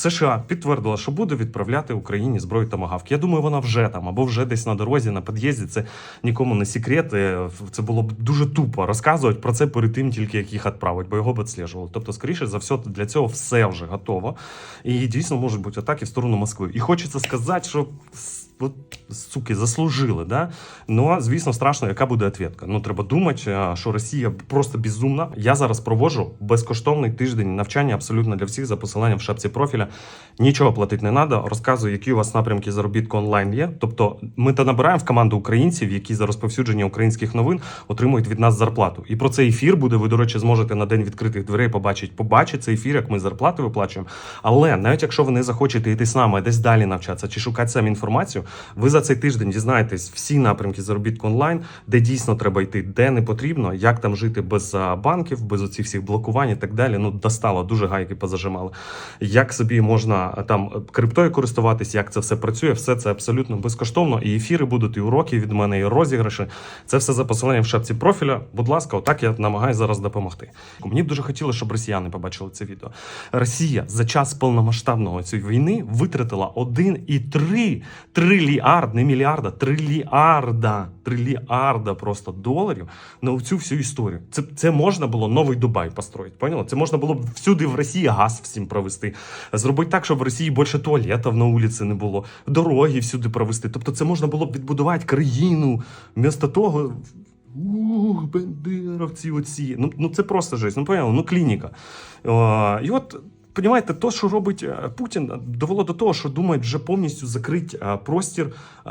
США підтвердила, що буде відправляти Україні зброю тамагавки. Я думаю, вона вже там або вже десь на дорозі, на під'їзді. Це нікому не секрет. Е, Це було б дуже тупо розказувати про це перед тим, тільки як їх відправить, бо його б відслежували. Тобто, скоріше за все, для цього все вже готово. І дійсно можуть бути атаки в сторону Москви. І хочеться сказати, що. От, суки, заслужили, да? Ну, звісно, страшно, яка буде відповідка. Ну, треба думати, що Росія просто безумна. Я зараз проводжу безкоштовний тиждень навчання абсолютно для всіх за посиланням в шапці профіля. Нічого платити не треба. Розказую, які у вас напрямки заробітку онлайн є. Тобто, ми та набираємо в команду українців, які за розповсюдження українських новин отримують від нас зарплату. І про цей ефір буде. Ви, до речі, зможете на день відкритих дверей побачити. Побачити цей ефір, як ми зарплати виплачуємо. Але навіть якщо ви не захочете йти з нами десь далі навчатися чи шукати самі інформацію, ви за цей тиждень дізнаєтесь всі напрямки заробітку онлайн, де дійсно треба йти, де не потрібно, як там жити без банків, без оцих всіх блокувань і так далі. Ну достало дуже гайки позажимали. Як собі можна там криптою користуватись, як це все працює, все це абсолютно безкоштовно. І ефіри будуть, і уроки від мене, і розіграші. Це все за посиланням в шапці профіля. Будь ласка, отак я намагаюся зараз допомогти. Мені б дуже хотілося, щоб росіяни побачили це відео. Росія за час повномасштабного цієї війни витратила 1,3 трильярд, не мільярда, трильярда, трильярда просто доларів на цю всю історію. Це, це можна було новий Дубай построїти. Поняла? Це можна було б всюди в Росії газ всім провести. Зробити так, щоб в Росії більше туалетів на вулиці не було, дороги всюди провести. Тобто, це можна було б відбудувати країну вмісто того. Ух, бендеровці оці. Ну, ну це просто жесть. Ну, поняли? Ну, клініка. О, і от. Понімаєте, то, що робить е, Путін, довело до того, що думають вже повністю закрити е, простір, е,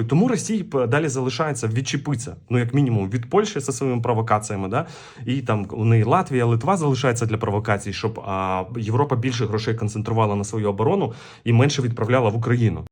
І тому Росії далі залишається відчепитися, ну як мінімум від Польщі зі своїми провокаціями, да і там у неї Латвія, Литва залишається для провокацій, щоб а, Європа більше грошей концентрувала на свою оборону і менше відправляла в Україну.